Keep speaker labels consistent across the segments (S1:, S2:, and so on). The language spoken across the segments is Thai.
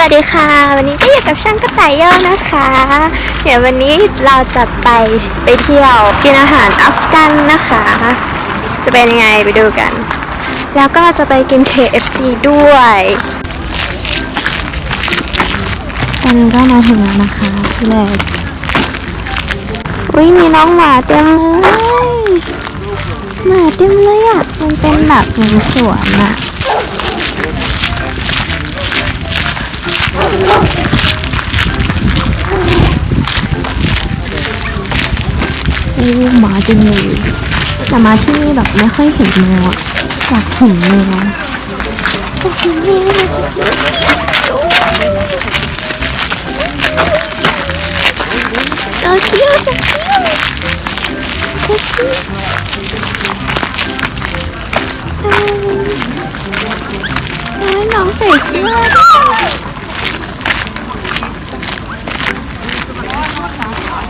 S1: วัสดีค่ะ วันนี้ก็อยู่กับช่างกระต่ายโยกนะคะ เดี๋ยววันนี้เราจะไปไปเที่ยวกินอาหารอัฟกันนะคะ จะเป็นยังไงไปดูกัน แล้วก็จะไปกิน KFC ด้วยตอนนี้ก็มาถึงแล้วนะคะที่แรกอุ้ยมีน้องหมาเต็มเลยหมาเต็มเลยอะมันเป็นแบบเหมือนสวนอะ มีลูกหมาจริงเลยแต่มาที่นี่แบบไม่ค่อยเห็นแมวอะอยากเห็นแมวอยากเห็นแมวโตเกียวโตเกียวโตเกียวน้องใส่เสื้อด้วยโอ้ย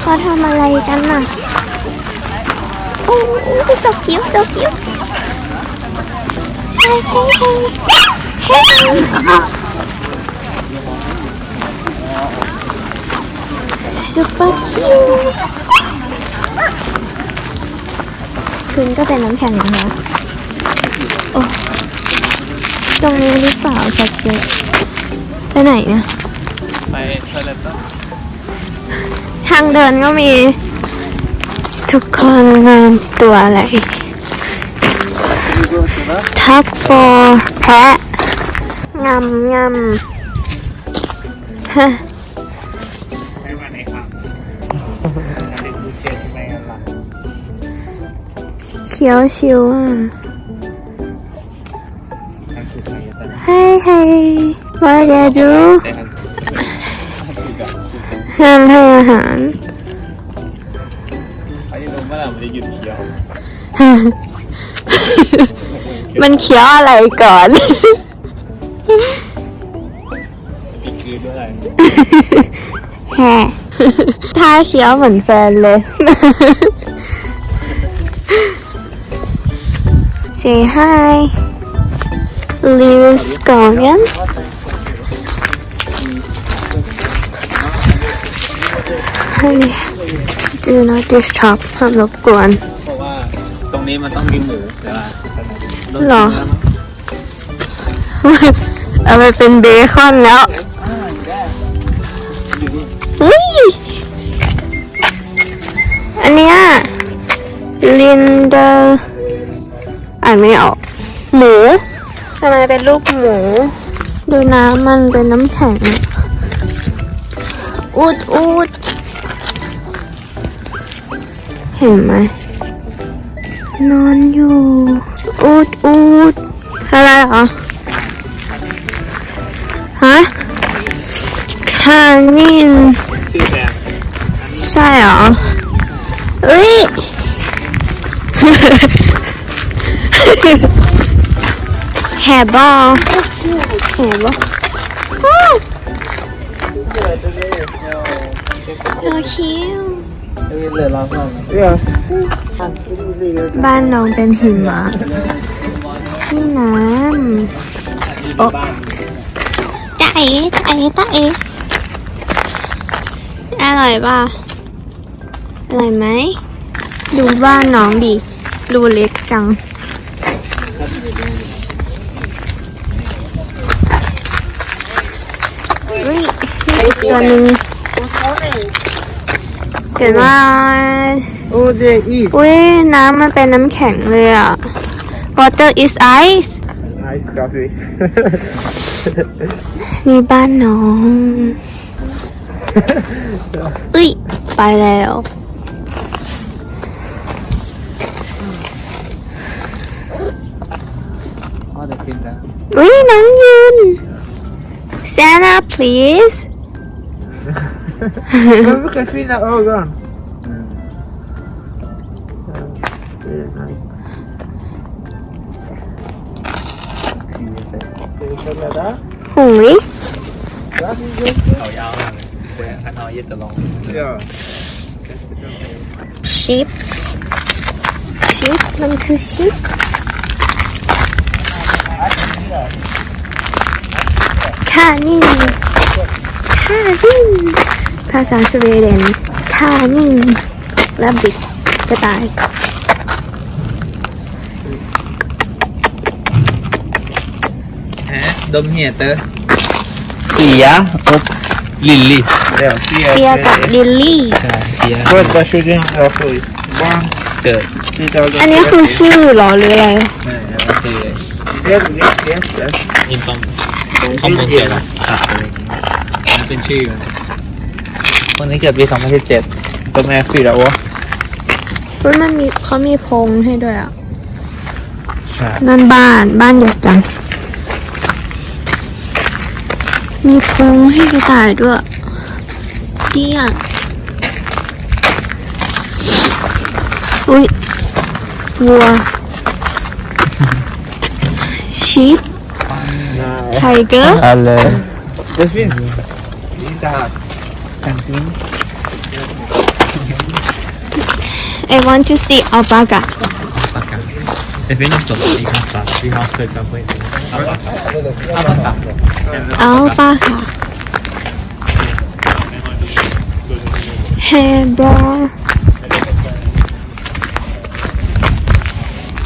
S1: เขาทำอะไรกันน่ะโอ้โหจกกิ้วจกกิ้วเฮ้ยเฮ้ยเฮ้ยเฮ้ยซุปเปอร์คิวพื้นก็เป็นน้ำแข็งนะคะโอ้ตรงนี้หรือเปล่าจักเยอะไปไหนเนี่ย
S2: ไปเทเลต
S1: ทางเดินก็มี ทุกคนงานตัวอะไร ทักโฟแพะงำงำฮะ
S2: ไม่มาไหนครับเขี
S1: ยวชิวอะเฮ้ยเฮ้ยว่าจะ ห้ามให้อาหาร
S2: เขาจะรู้ว่าเราจะหยุดเคี้ยว
S1: มันเขียวอะไรก่อน
S2: ปีกืนด้วย
S1: แฮ่ท่าเขียวเหมือนแฟนเลย Say hi Lewis Gorian Honey Do not disturb ห้ามรบกวน
S2: เพราะว่าตรงนี้มันต้องมีหมูแต่ว่า
S1: หรอ เอาไปเป็นเบคอนแล้วอุ้ยอันเนี้ยลินเดอร์อ่านไม่ออก หมูทำไมเป็นรูปหมู ดูน้ำมันเป็นน้ำแข็งอะอูดอูดเห็นไหม นอนอยู่ อูดอูดอะไรเหรอ ฮะคานิน
S2: ชื่อแบรน
S1: ใช่เหรอเอ้ยแหบบอแหบบอโอคิว
S2: เลยลองลอง
S1: บ้านน้องเป็นหิมะที่น้ำโอ๊ะ
S2: บ้าน
S1: ตาเอ๋ตาเอ๋ตาเอ๋อร่อยป่ะ อร่อยไหม ดูบ้านน้องดิ รูเล็กจังอุ้ยมีตัวหนึ่ง เกิดว่า
S2: โอ้เด็กอีก
S1: อุ้ยน้ำมันเป็นน้ำแข็งเลยอะ water is ice
S2: ไอซ์กาแฟ
S1: มีบ้านน้อง อุ้ย ไปแล้ว
S2: อ๋อเด็กกินแล้ว
S1: อุ้ยน้องยืน stand up please
S3: Remember Katrina? Oh, gone. Hungry? Sheep. Sheep. None too
S1: sheep. Canine.
S3: Canine. Är det.
S2: เขายาวมากเลยแต่อันน้อยเย็ดจะลอง
S3: Ja.
S1: ชิปชิปมันคือชิปค่านิ่งค่านิ่งภาษาสวีเดนค่านิ่งและบิดจะตาย
S2: ฮะดมเหียเตอร์
S3: เสียอบ
S2: ลิลลี่
S3: เดี๋ยวเสีย
S1: เปียกับลิลลี่
S2: ใช่เสีย
S3: ก็จะช่วยยังเราคุยบ้าง
S2: เกิด
S3: ที่เรา
S1: อันนี้คือชื่อเหรอหรืออะไร
S2: ไม่โอเคเลย
S3: เรียกเรียกเรียกเรียก
S2: ยินตอมข้อมูลเกี่ยวกับสัตว์อะไรอย่างเงี้ยนั่นเป็นชื่อมัน คนนี้เกิดปี 2017
S3: ตัวแม่ฟีแล้ววะ
S1: เฮ้ยมันมีเขามีพงให้ด้วยอะ
S2: ใช่
S1: นั่นบ้านบ้านใหญ่จัง มีพงให้กระต่ายด้วยดีอะอุ้ยวัว ชีฟไทเกอร์
S3: อะไรเด camping.
S1: I want to see alpaca.
S2: Alpaca. If you need to see alpaca, you have to jump in. Alpaca. Alpaca.
S1: Alpaca. Heber.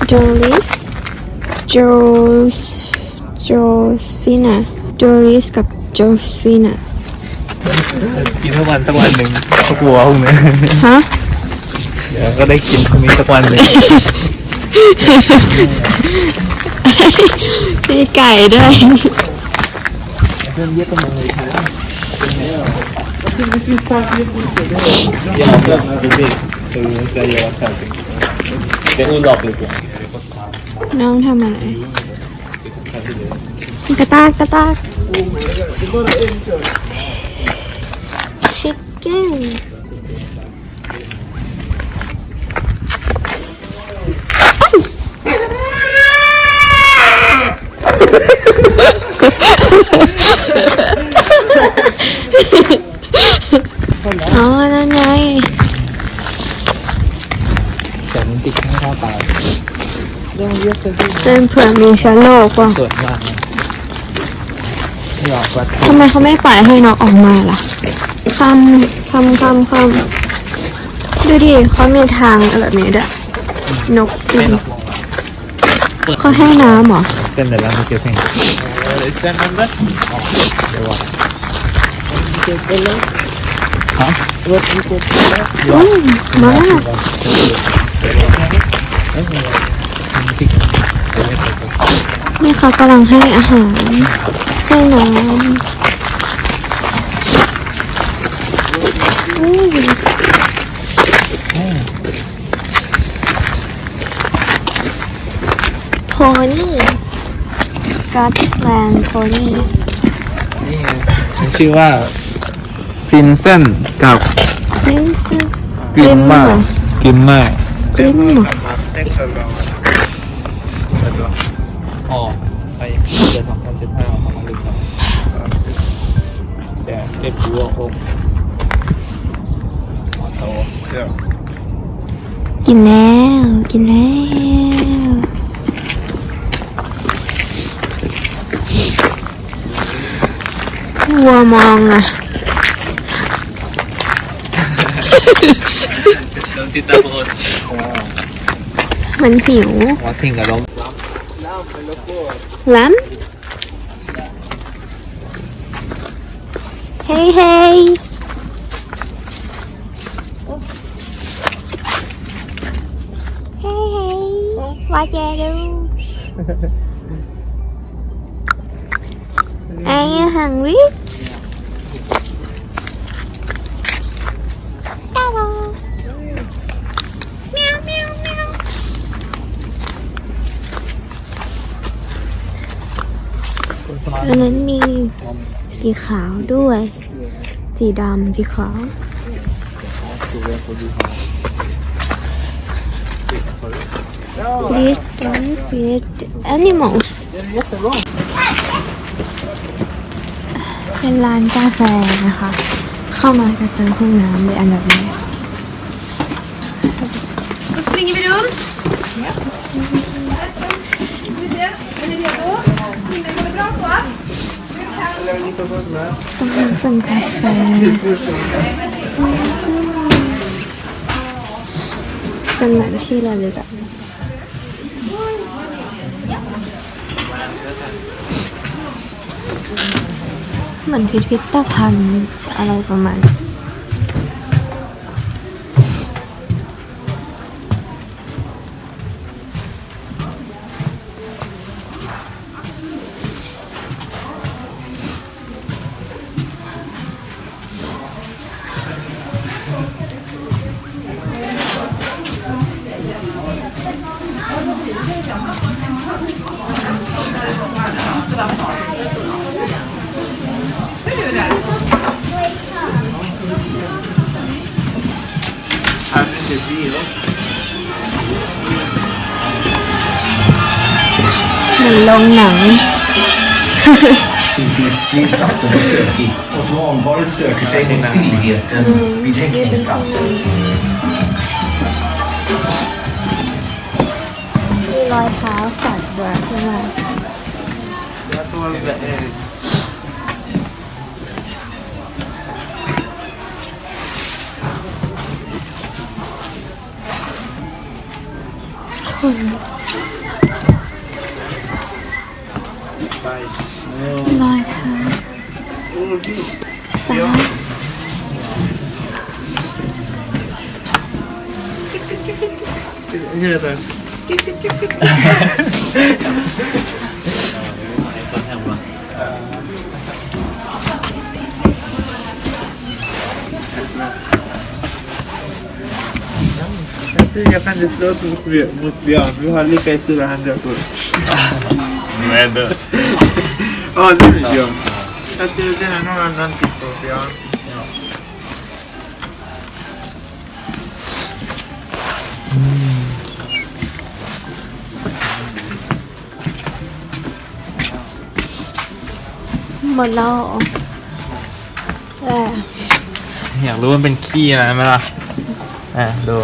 S1: Doris. Jos. Josephina. Doris กับ Josephina
S2: กินทุกวันสักวันหนึ่งก็กลัวพวกนี้
S1: ฮะ
S2: เดี๋ยวก็ได้กินพวกนี้สักวันหนึ่ง
S1: มีไก่ด้วย
S2: เริ่มเยอะกันเลยครับยาวเริ่มมาเป็นเด็กคือจะยาวสั่งเดี๋ยวอุ่นหลอกเลยกู
S1: น้องทำอะไรกระตากกระตากชิค เก้นอ๋อนั่นไง
S2: แต่มันติดข้างเข้าตา
S1: เป็นเผื่อมีเชื้อโรคว่ะ
S2: สวยมากไม่ออกวัด
S1: ทำไมเขาไม่ปล่อยให้นกออกมาล่ะ คำคำคำคำดูดิเขามีทางแบบนี้ด้วยนกบินเขาให้น้ำเหรอ
S2: เป็นแต่ละไม่เกี่ยวกับเส้นนั้นนะเดี๋ยวว่าฮะ
S1: อืมมานี่เขากำลังให้อาหารให้น้ำอืม โพนี่กัตแลนด์โพนี่
S2: นี่มันชื่อว่าฟินเซนกับ
S1: ซิมซิม
S2: กลิมมากกลิมมาก
S1: กลิมเหรอ
S2: อ๋อไปเดือนสองพันสิบห้าของมันลึกแต่เก็บหัวอ กโต
S1: กินแล้วกินแล้ววัวมองอะ
S2: โดนติดตาบอด
S1: มันหิว
S2: ว่าทิ้งกับลม
S1: ล้ำเฮ้ยเฮ้ยเฮ้ยเฮ้ย ว่าแกดู Are you hungry? Hello. Meow, meow, meow. อันนั้นมีสีขาวด้วย สีดำสีขาว Please don't feed animals เป็นร้านกาแฟนะคะ เข้ามาจะเจอห้องน้ำเลยอันดับแรก
S4: Då springer vi runt. Är ni redo?
S3: lite gott med.
S1: ต้องเป็นส่วนกาแฟ เป็นเหมือนที่เราเลยแบ เหมือนพิพิธภัณฑ์อะไรประมาณนี้ มือนโรงหนัง
S4: Flygplatsen är stökig och svanparet söker sig mot stillheten vid häckningsplatsen.
S1: มีรอยเท้าสัตว์ด้วยใช่ไหม
S3: Jag tror att det är...
S1: คน
S3: Bajs.
S1: รอยเท้า
S3: Oh, bil.
S1: ซ้าย
S3: Hur heter det? Jag tror jag kan inte slå upp mot Björn- mot Björn. Vi har lika stora händer på
S2: Men det...
S3: Ja, det är Björn. Jag tror det är någon annan typ av Björn. Ja.
S1: หมดแล้วเหรอเออ
S2: อยากรู้มันเป็นขี้อะไรไหมล่ะ อะดู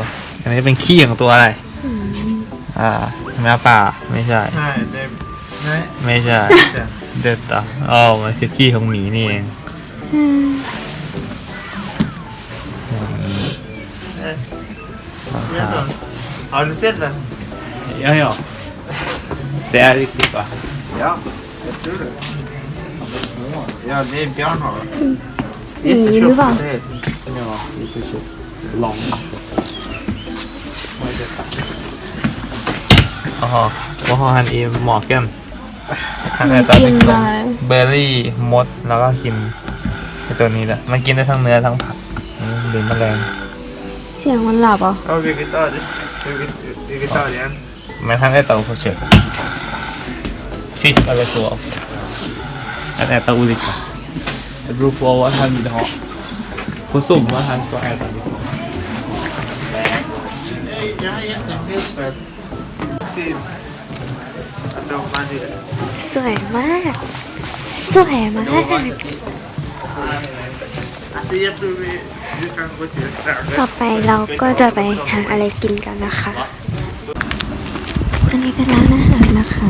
S2: อันนี้เป็นขี้ของตัวอะไร
S1: อืม
S2: อ่าแมวป่า ไม่ใช่
S3: Nej, det... Nej.
S2: ไม่ใช่ เด็ดต่ออ๋อมันคือขี้ของหมีนี่เอง
S1: อืม
S2: อืม
S3: Nej.
S2: รองเท้า
S3: Har du sett den?
S2: Ja, ja. Det är riktigt va?
S3: Ja, jag tror det. Ja, det är Björn har.
S1: หมีหรือเปล่า
S2: Ja, lite så. Lång. Jaha, vad har han i magen?
S1: มัน
S2: äter
S1: กิน
S2: liksom
S1: มา
S2: เบอร์รี่มดแล้วก็กินไอตัวนี้แหละมันกินได้ทั้งเนื้อทั้งผักอืมหรือแมลง
S1: เสียงมันหลับเหรอะ
S3: Ja, vegetariskt. Veget- Vegetarian.
S2: Man kan äta och kött. Fisk eller så också. Att äta olika. Det beror på vad han vill ha. På sommar han ska äta liksom.
S3: Ja, jättefett. Fin. Alltså, man är...
S1: สวยมาก สวยมาก
S3: Alltså, jag tror vi, vi kan gå till
S1: ต่อ
S3: restaurang.
S1: ไปเราก็จะไปหาอะไรกินกันนะคะ อันนี้เป็นร้านอาหารนะคะ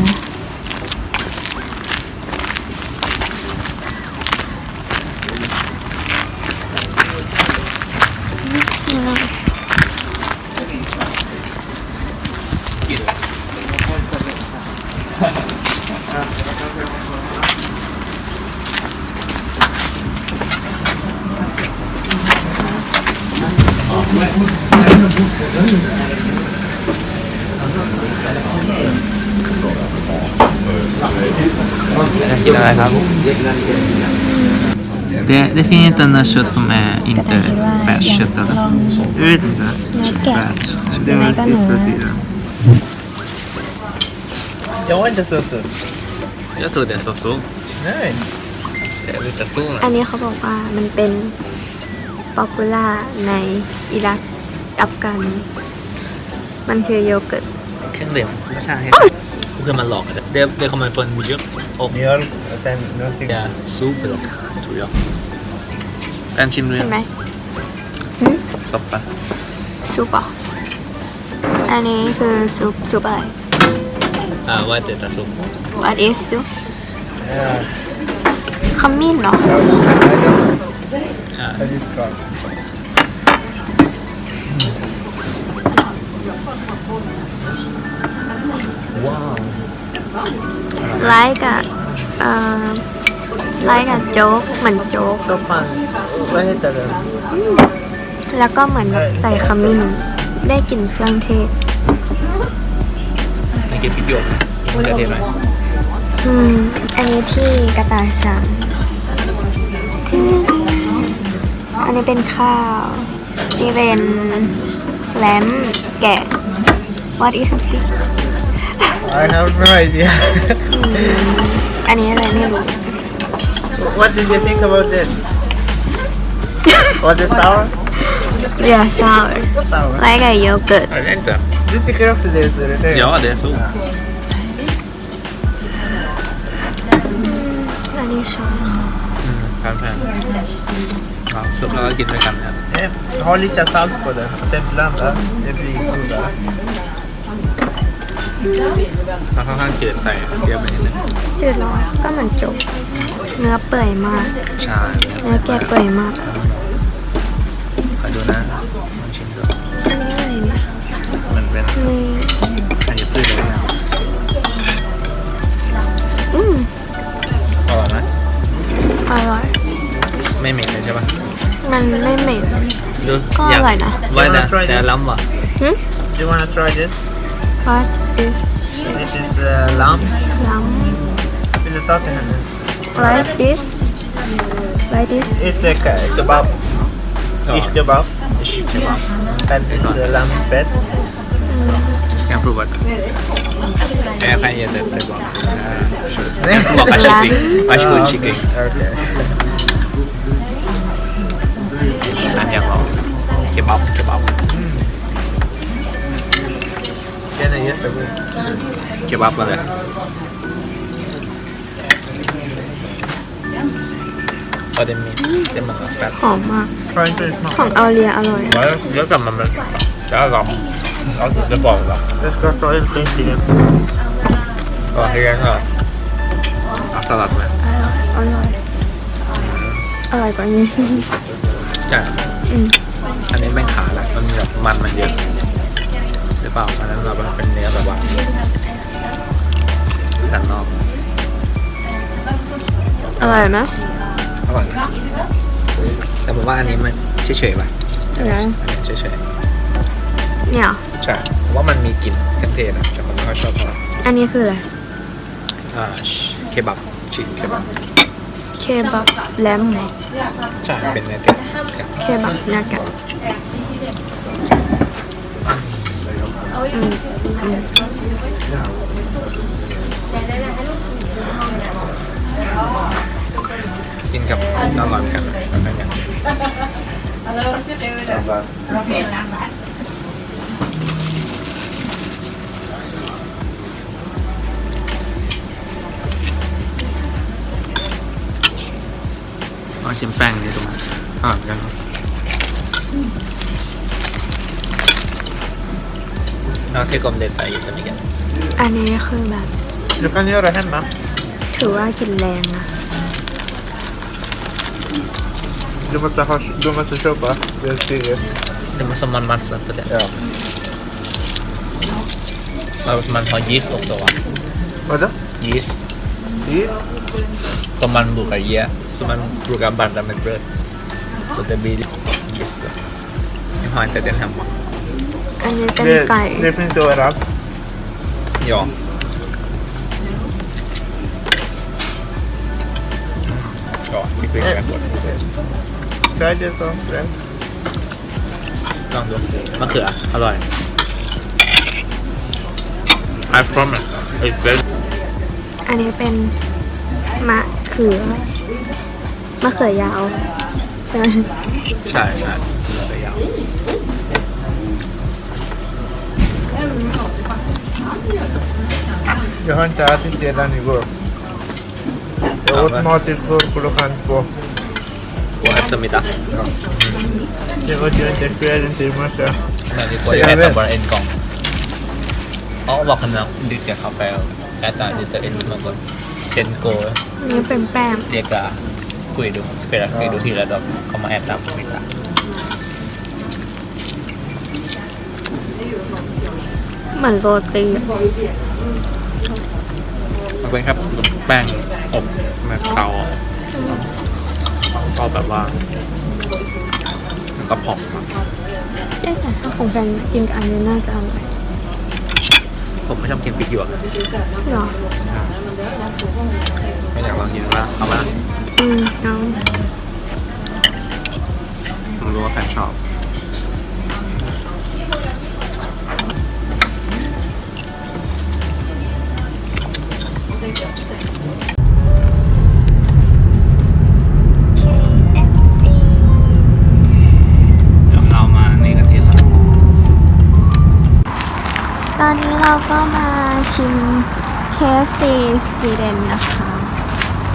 S2: กินอะไรครับ Det, det finns inte något kött som är inte färskkött eller?
S3: Jag vet inte.
S1: เนื้อแกะ
S3: Det
S1: ยังไง
S3: var
S1: ก็เนื้อ
S3: sista tiden. Jag var inte så sur.
S2: Jag tror det är så så.
S3: Nej.
S2: Det är lite så.
S1: อันนี้เขาบอกว่ามันเป็นป๊อปปูล่าในอิรัก อัฟกัน มันคือโยเกิร์ต
S2: Kränglev. Vad säger han? Hur kan man laga det? Det, det kommer från mjölk och
S3: Mjölk och sen någonting.
S2: ja, soper då, tror jag. Den ชิมดู
S1: เห็
S2: ยั
S1: น
S2: ง
S1: ไหมหืม
S2: soppa.
S1: ซุปเหรออันนี้คือซุปซุปอะไร
S2: Ah, vad heter det? Sopp?
S1: What is soup
S3: Yeah.
S1: ขมิ้นเหรอ
S3: I don't know.
S2: อ่า
S3: I just got.
S2: ว้าว
S1: ไลค์กับเอ่อไลค์กับโจ๊กเหมือนโจ๊ก
S3: So fun. Vad heter den?
S1: แล้วก็เหมือนแบบใส่ขมิ้นได้กลิ่นเครื่องเทศ
S2: นี่กินพริกหยวกกินมะเขือเทศหน่อย
S1: อืม อันนี้ที่กระต่ายสั่งอันนี้เป็นข้าว นี่เป็น แหลมแกะ what is this
S3: I have no idea.
S1: อืมอันนี้อะไรไม่รู้
S3: what did you think about this? Was it sour?
S1: yeah sour
S3: Sour.
S1: like a yogurt
S2: Jag vet inte.
S3: Du tycker också det är så?
S2: Ja, det är så.
S1: อันนี้ชอบ
S2: อืม ครับใช่ครับซุปแล้วก็กินด้วยกันนะครับ
S3: Eh, Ha lite salt på det och sen blanda. Det blir godare.
S2: มันค่อนข้างจืดใส่เยอะไปนิดนึง
S1: จืดร้อนก็เหมือนโจ๊กเนื้อเปื่อยมาก
S2: ใช่
S1: เนื้อแกะเปื่อยมาก
S2: ขอดูนะลองชิมดู
S1: อันนี้อะไรเนี่ย
S2: มันเป็น
S1: นี่
S2: ไม่เหม็นเลยใช่ปะ
S1: มันไม่เหม็น
S2: ดู
S1: ก็อร่อยนะ
S2: ว่าแต่แต่ล้ำว่ะ
S1: หึ
S3: Do you wanna try this?
S1: what is
S3: This is uh, lamb.
S1: ล้ำ
S3: Vill du ta till henne?
S1: like this like this
S3: It's a ke- kebab.
S2: ก็
S3: Fish kebab.
S2: ชิมใช่ปะ
S3: And this is uh, lamb fett.
S1: อืม
S2: Jag provar det. Jag kan ge det tillbaka. Jag provar kyckling. Varsågod
S3: Ah,
S2: kyckling.
S3: Okay.
S2: Han jag har kebab, kebab.
S3: Mm. Den är jättegod.
S2: Kebab var det. Ja, det är min. Det är många fett.
S1: หอมมาก
S3: Try inte det
S1: ของ
S3: smak.
S1: เอาเลียอร่อย
S2: Ja, jag kan man väl. Det är lam. Ja, det är bara lam.
S3: Jag ska ta en skinka.
S2: Ja, det är det. Jag har med.
S1: อร่อยอร่อยกว่านี้
S2: ใช่
S1: อืม
S2: อันนี้แม่งขาแหละมันมีแบบมันมันเยอะหรือเปล่าอันนั้นเราเป็นเนื้อแบบว่าสันนอก
S1: อร่อยไหม
S2: อร่อยนะแต่ผมว่าอันนี้มันเฉยๆป่ะ
S1: อร่อย
S2: อันนี้เฉย
S1: เนี่ย
S2: ๆใช่ผมว่ามันมีกลิ่นเครื่องเทศนะแต่ผมไม่ค่อยชอบเท่าไหร่
S1: อันนี้คืออะไร
S2: อ่าเคบับชิคเคบับ
S1: เคบับแลมไง
S2: ใช่เป็นเนื้อแกะ
S1: เคบับเนื้อแกะอืมอืม
S2: กินกับอร่อยเหมือนกันแบบนั้น หมือนกันเราเทกลมเด็ดไปจะไม่กัน
S1: อันนี้คือแบบ
S3: Du kan göra hemma.
S1: ถือว่ากินแรงนะ
S3: Du måste, ha, du måste köpa. Det är seriöst.
S2: Det måste man massa för det.
S3: Ja.
S2: Och man har yeast också va?
S3: Vadå?
S2: Yeast.
S3: Is?
S2: Som man brukar ge. Som man brukar blanda med bröd. Så det blir yeast. Jag har inte den hemma.
S1: อันนี้เป็น
S3: Det,
S1: ไก่
S3: det finns överallt.
S2: Ja. Ja, det blir
S3: Eh.
S2: rätt gott.
S3: Try det så. Fred.
S2: ลองดูมะเขืออร่อย I promise it's very
S1: อันนี้เป็นมะเขือ มะเขือยาวใช่ไหม
S2: ใช่ใช่มะเขือยาว
S3: Jag har inte ätit sedan igår. Jag
S2: Ja,
S3: åt
S2: men-
S3: mat igår klockan två.
S2: på eftermiddag.
S3: Det var ju inte kvällen till i morse.
S2: Men vi får ju
S3: Jag
S2: äta
S3: vet.
S2: bara en gång. Ja, vad kan jag dricka kaffe och äta lite en smörgås. เชนโก
S1: อันนี้เป็นแป้ง
S2: เรียกอะ คุยดูเปิดคุยดูทีละดอกเขามาแอบตามมิตา
S1: เหมือนโรตี
S2: มันเป็นครับแป้งอบแบบเตาก็แบบว่ามันก็พองอะ
S1: เอ๊ะแต่ถ้าของแฟนกินกับอันนี้น่าจะอร่อย
S2: ผมไม่ชอบกินพริกหยวก
S1: หรอ
S2: ไม่อยากลองกินบ้างเอามา
S1: อืมเอา
S2: ผมรู้ว่าแฟนชอบเดี๋ยวเรามานี่กันทีละ
S1: ตอนนี้เราก็มาชิม KFC สวีเดนนะคะ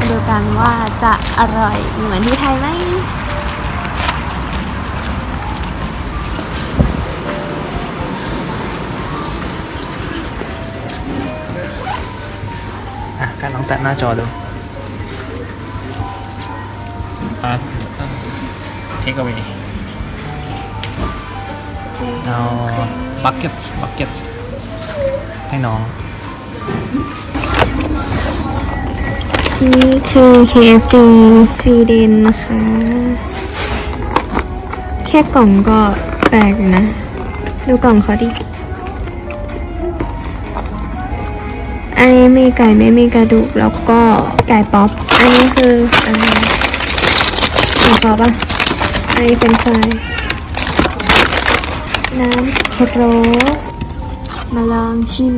S1: ดูกันว่าจะอร่อยเหมือนที่ไทยไหม
S2: อะการลองแตะหน้าจอดูอะเทคเอาไว้เอาบักเก็ตบักเก็ตให้น้อง
S1: นี่คือ KFC สวีเดนนะคะ แค่กล่องก็แปลกอยู่นะ ดูกล่องเขาดิอันนี้มีไก่ไม่มีกระดูกแล้วก็ไก่ป๊อป อันนี้คืออะไรหมูกรอบปะอันนี้เป็นไฟรายน้ำพะโล้มาลองชิม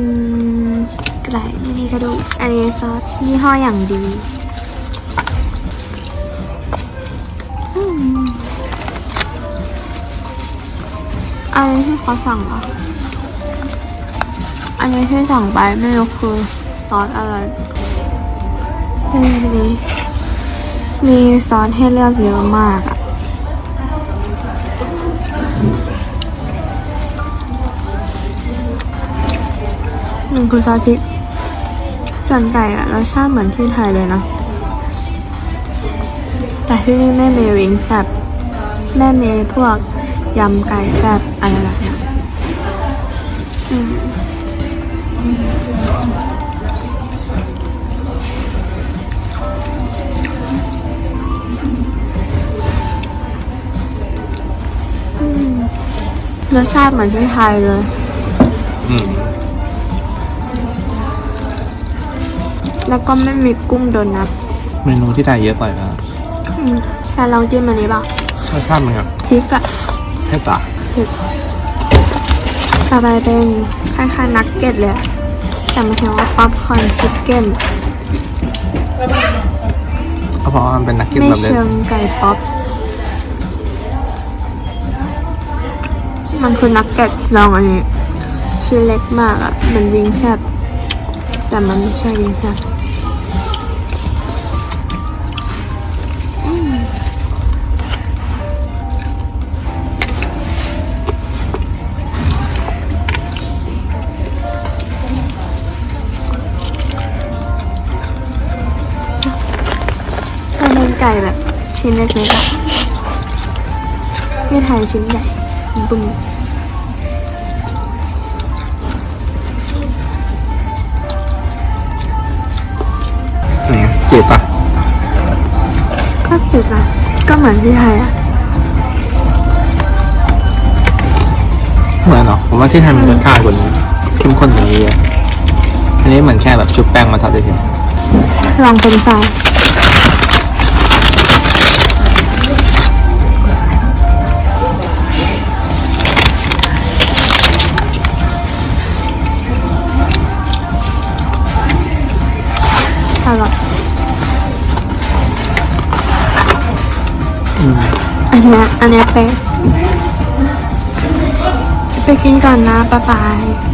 S1: ไก่ไม่มีกระดูกอันนี้ซอสยี่ห้ออย่างดีอันนี้ที่เขาสั่งเหรออันนี้ที่สั่งไปไม่รู้คือซอสอะไรมีมีมีซอสให้เลือกเยอะมากอะหนึ่งคือซอ ส่วนไก่อะรสชาติเหมือนที่ไทยเลยนะ แต่ที่นี่ไม่เมวิงแซบแม่เมพวกยำไก่แซบอะไรแบบเนี้ยรสชาติเหมือนที่ไทยเลย
S2: อืม
S1: แล้วก็ไม่มีกุ้งโดนัท
S2: เมนูที่ไทยเยอะไปนะ
S1: อืมแต่ลองจิ้มอันนี้บ้าง
S2: รสชาติมันครับ
S1: พริกอะ
S2: แค่ตา
S1: พริกต่อไปเป็นคล้ายๆนักเก็ตเลยอะแต่มันเรียกว่าป๊อปคอร์นชิคเก้น
S2: ก็เพราะว่ามันเป็นนักกิน
S1: ไม่
S2: แบบเล็ก
S1: เชิงไก่ป๊อปมันคือนักเก็ตลองอันนี้ชิ้นเล็กมากอะเหมันวิงแซบแต่มันไม่ใช่วิงแซบ ไก่แบบชิ้นเล็กๆอะที่ไทยชิ้นใหญ่บุ้ม
S2: นี่จืดปะ
S1: ก็จืดนะก็เหมือนที่ไทยอะ
S2: เหมือนเหรอผมว่าที่ไทยมันรสชาติกว่านี้เข้มข้นกว่านี้เยอะอันนี้เหมือนแค่แบบชุบแป้งมาทอดได้เฉย
S1: ลองเป็นไฟ รายอร่อย
S2: อืม
S1: อันเนี้ยอันเนี้ยไปไปกินก่อนนะบ๊ายบาย